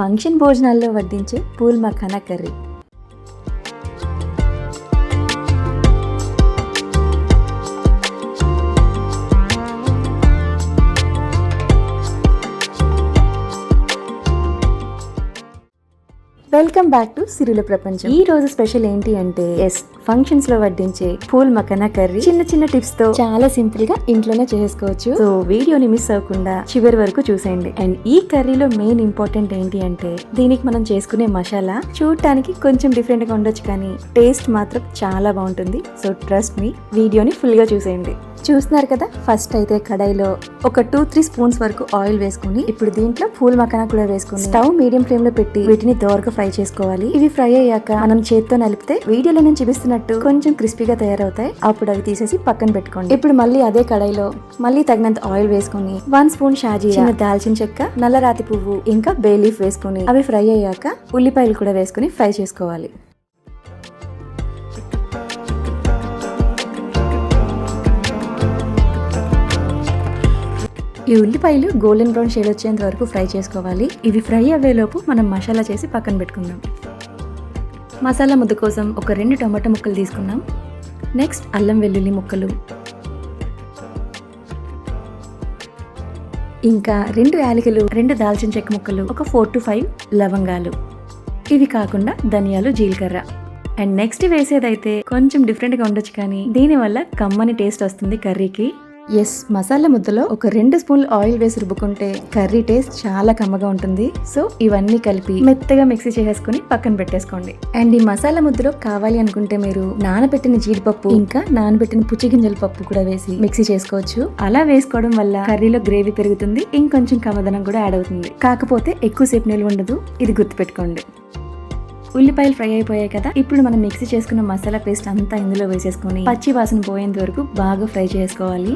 Function భోజనాల్లో వడ్డించే phool makhana curry. Welcome back to సిరుల ప్రపంచం. ఈ రోజు స్పెషల్ ఏంటి అంటే ఎస్ ఫంక్షన్స్లో వడ్డించే పూల్ మకనా కర్రీ. చిన్న చిన్న టిప్స్తో చాలా సింపుల్గా ఇంట్లోనే చేసుకోవచ్చు. సో వీడియోని మిస్ అవ్వకుండా చివరి వరకు చూసేయండి. అండ్ ఈ కర్రీలో మెయిన్ ఇంపార్టెంట్ ఏంటి అంటే దీనికి మనం చేసుకునే మసాలా చూడటానికి కొంచెం డిఫరెంట్గా ఉండొచ్చు కానీ టేస్ట్ మాత్రం చాలా బాగుంటుంది. సో ట్రస్ట్ మీ వీడియోని ఫుల్గా చూసేయండి. చూస్తున్నారు కదా ఫస్ట్ అయితే కడాయిలో ఒక టూ త్రీ స్పూన్స్ వరకు ఆయిల్ వేసుకుని ఇప్పుడు దీంట్లో పూల్ మకానా కూడా వేసుకుని స్టవ్ మీడియం ఫ్లేమ్లో పెట్టి వీటిని దోరగా ఫ్రై చేసుకోవాలి. ఇవి ఫ్రై అయ్యాక మనం చేత్తో నలిపితే వీడియోలో నేను చూపిస్తున్నట్టు కొంచెం క్రిస్పీగా తయారవుతాయి. అప్పుడు అవి తీసేసి పక్కన పెట్టుకోండి. ఇప్పుడు మళ్ళీ అదే కడాయిలో మళ్ళీ తగినంత ఆయిల్ వేసుకుని వన్ స్పూన్ షాజీ చిన్న దాల్చిన చెక్క నల్లరాతి పువ్వు ఇంకా బే లీఫ్ వేసుకుని అవి ఫ్రై అయ్యాక ఉల్లిపాయలు కూడా వేసుకుని ఫ్రై చేసుకోవాలి. ఈ ఉల్లిపాయలు గోల్డెన్ బ్రౌన్ షేడ్ వచ్చేంత వరకు ఫ్రై చేసుకోవాలి. ఇవి ఫ్రై అయ్యేలోపు మనం మసాలా చేసి పక్కన పెట్టుకుందాం. మసాలా ముద్ద కోసం ఒక రెండు టమాటా ముక్కలు తీసుకున్నాం నెక్స్ట్ అల్లం వెల్లుల్లి ముక్కలు. ఇంకా రెండు యాలకులు రెండు దాల్చిన చెక్క ముక్కలు ఒక ఫోర్ టు ఫైవ్ లవంగాలు. ఇవి కాకుండా ధనియాలు జీలకర్ర. అండ్ నెక్స్ట్ వేసేదైతే కొంచెం డిఫరెంట్గా ఉండొచ్చు కానీ దీనివల్ల కమ్మని టేస్ట్ వస్తుంది కర్రీకి. ఎస్ మసాలా ముద్దలో ఒక రెండు స్పూన్లు ఆయిల్ వేసి రుబ్బుకుంటే కర్రీ టేస్ట్ చాలా కమ్మగా ఉంటుంది. సో ఇవన్నీ కలిపి మెత్తగా మిక్సీ చేసేసుకుని పక్కన పెట్టేసుకోండి. అండ్ ఈ మసాలా ముద్దలో కావాలి అనుకుంటే మీరు నానబెట్టిన జీడిపప్పు ఇంకా నానబెట్టిన పుచ్చిగింజల పప్పు కూడా వేసి మిక్సీ చేసుకోవచ్చు. అలా వేసుకోవడం వల్ల కర్రీలో గ్రేవీ పెరుగుతుంది ఇంకొంచెం కమ్మదనం కూడా యాడ్ అవుతుంది. కాకపోతే ఎక్కువసేపు నిల్వ ఉండదు ఇది గుర్తుపెట్టుకోండి. ఉల్లిపాయలు ఫ్రై అయిపోయాయి కదా. ఇప్పుడు మనం మిక్సీ చేసుకున్న మసాలా పేస్ట్ అంతా ఇందులో వేసేసుకొని పచ్చి వాసన పోయేంత వరకు బాగా ఫ్రై చేసుకోవాలి.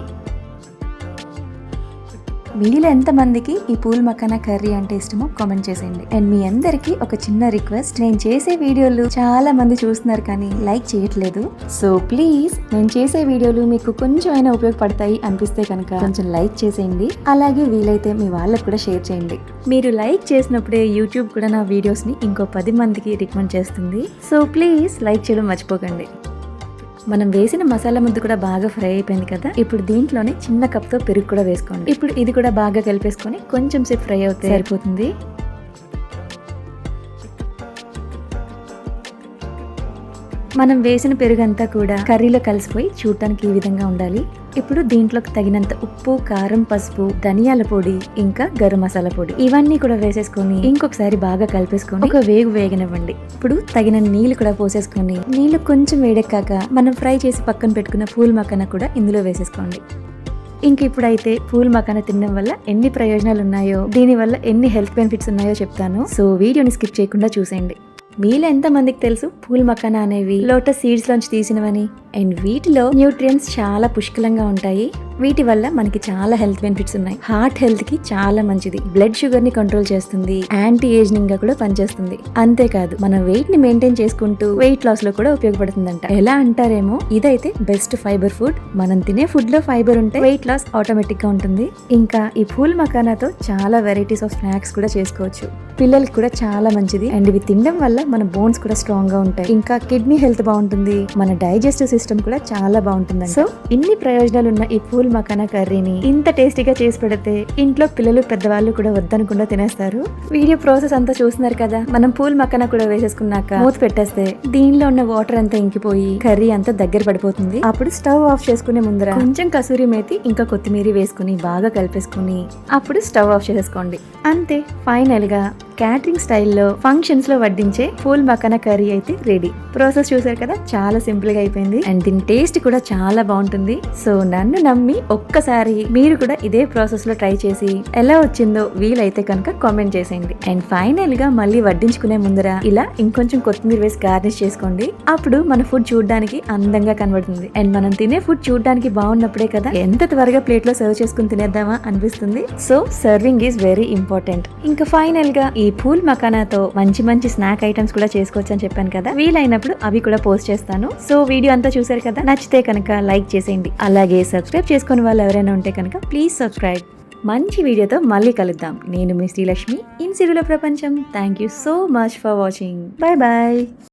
మీలో ఎంతమందికి ఈ పూల్ మకానా కర్రీ అంటే ఇష్టమో కామెంట్ చేసేయండి. అండ్ మీ అందరికీ ఒక చిన్న రిక్వెస్ట్ నేను చేసే వీడియోలు చాలా మంది చూస్తున్నారు కానీ లైక్ చేయట్లేదు. సో ప్లీజ్ నేను చేసే వీడియోలు మీకు కొంచెం అయినా ఉపయోగపడతాయి అనిపిస్తే కనుక కొంచెం లైక్ చేసేయండి. అలాగే వీలైతే మీ వాళ్ళకు కూడా షేర్ చేయండి. మీరు లైక్ చేసినప్పుడే యూట్యూబ్ కూడా నా వీడియోస్ని ఇంకో పది మందికి రికమెండ్ చేస్తుంది. సో ప్లీజ్ లైక్ చేయడం మర్చిపోకండి. మనం వేసిన మసాలా ముద్ద కూడా బాగా ఫ్రై అయిపోయింది కదా? ఇప్పుడు దీంట్లోనే చిన్న కప్తో పెరుగు కూడా వేసుకోండి. ఇప్పుడు ఇది కూడా బాగా కలిపేసుకొని కొంచెం సేపు ఫ్రై అవుతే సరిపోతుంది. మనం వేసిన పెరుగంతా కూడా కర్రీలో కలిసిపోయి చూడటానికి ఈ విధంగా ఉండాలి. ఇప్పుడు దీంట్లోకి తగినంత ఉప్పు కారం పసుపు ధనియాల పొడి ఇంకా గరం మసాలా పొడి ఇవన్నీ కూడా వేసేసుకొని ఇంకొకసారి బాగా కలిపేసుకొని ఒక వేగు వేగనివ్వండి. ఇప్పుడు తగిన నీళ్ళు కూడా పోసేసుకొని నీళ్ళు కొంచెం వేడెక్కాక మనం ఫ్రై చేసి పక్కన పెట్టుకున్న పూల్ మక్కన కూడా ఇందులో వేసేసుకోండి. ఇంక ఇప్పుడైతే పూల్ మకాన తినడం వల్ల ఎన్ని ప్రయోజనాలు ఉన్నాయో దీని వల్ల ఎన్ని హెల్త్ బెనిఫిట్స్ ఉన్నాయో చెప్తాను. సో వీడియోని స్కిప్ చేయకుండా చూసేయండి. మీలో ఎంత మందికి తెలుసు? పూల్ మకానా అనేవి. లోటస్ సీడ్స్ లోంచి తీసినవని. అండ్ వీటిలో న్యూట్రియన్స్ చాలా పుష్కలంగా ఉంటాయి. వీటి వల్ల మనకి చాలా హెల్త్ బెనిఫిట్స్ ఉన్నాయి. హార్ట్ హెల్త్కి చాలా మంచిది. బ్లడ్ షుగర్ని కంట్రోల్ చేస్తుంది. యాంటీ ఏజింగ్గా కూడా పనిచేస్తుంది. అంతేకాదు మన వెయిట్ని మెయింటైన్ చేసుకుంటూ వెయిట్ లాస్లో కూడా ఉపయోగపడుతుందంట. ఎలా అంటారేమో ఇదైతే బెస్ట్ ఫైబర్ ఫుడ్. మనం తినే ఫుడ్లో ఫైబర్ ఉంటే వెయిట్ లాస్ ఆటోమేటిక్గా ఉంటుంది. ఇంకా ఈ పూల్ మకానాతో చాలా వెరైటీస్ ఆఫ్ స్నాక్స్ కూడా చేసుకోవచ్చు. పిల్లలకి కూడా చాలా మంచిది. అండ్ ఇవి తినడం వల్ల మన బోన్స్ కూడా స్ట్రాంగ్గా ఉంటాయి. ఇంకా కిడ్నీ హెల్త్ బాగుంటుంది. మన డైజెస్టివ్ సిస్టమ్ కూడా చాలా బాగుంటుంది సో ఇన్ని ప్రయోజనాలు ఉన్న ఈ పూల్ మకానా కర్రీని ఇంత టేస్టీగా చేసి పెడితే ఇంట్లో పిల్లలు పెద్దవాళ్ళు కూడా వద్దనకుండా తినేస్తారు. వీడియో ప్రాసెస్ అంతా చూస్తున్నారు కదా మనం పూల్ మకానా కూడా వేసేసుకున్నాక మూత పెట్టేస్తే దీనిలో ఉన్న వాటర్ అంతా ఇంకిపోయి కర్రీ అంతా దగ్గర పడిపోతుంది. అప్పుడు స్టవ్ ఆఫ్ చేసుకునే ముందర కొంచెం కసూరి మేతి ఇంకా కొత్తిమీర వేసుకుని బాగా కలిపేసుకుని అప్పుడు స్టవ్ ఆఫ్ చేసేసుకోండి. అంతే ఫైనల్గా క్యాటరింగ్ స్టైల్లో ఫంక్షన్స్లో వడ్డించే పూల్ మకానా కర్రీ అయితే రెడీ. ప్రాసెస్ చూసారు కదా చాలా సింపుల్గా అయిపోయింది. అండ్ దీని టేస్ట్ కూడా చాలా బాగుంటుంది. సో నన్ను నమ్మి ఒక్కసారి మీరు కూడా ఇదే ప్రాసెస్లో ట్రై చేసి ఎలా వచ్చిందో వీలైతే కనుక కామెంట్ చేసేయండి. అండ్ ఫైనల్గా మళ్ళీ వడ్డించుకునే ముందర ఇలా ఇంకొంచెం కొత్తిమీర వేసి గార్నిష్ చేసుకోండి. అప్పుడు మన ఫుడ్ చూడడానికి అందంగా కనబడుతుంది. అండ్ మనం తినే ఫుడ్ చూడడానికి బాగున్నప్పుడే కదా ఎంత త్వరగా ప్లేట్లో సర్వ్ చేసుకుని తినేద్దామా అనిపిస్తుంది. So serving is very important ఇంకా ఫైనల్గా ఈ పూల్ మకానాతో మంచి మంచి స్నాక్ ఐటమ్స్ కూడా చేసుకోవచ్చు అని చెప్పాను కదా. వీలైనప్పుడు అవి కూడా పోస్ట్ చేస్తాను. సో వీడియో అంతా చూసారు కదా నచ్చితే కనుక లైక్ చేసేయండి. అలాగే సబ్స్క్రైబ్ చేసుకుని వాళ్ళు ఎవరైనా ఉంటే కనుక ప్లీజ్ సబ్స్క్రైబ్. మంచి వీడియోతో మళ్ళీ కలుద్దాం. నేను మీ శ్రీలక్ష్మి ఇన్ సిరుల ప్రపంచం. Thank you so much for watching bye bye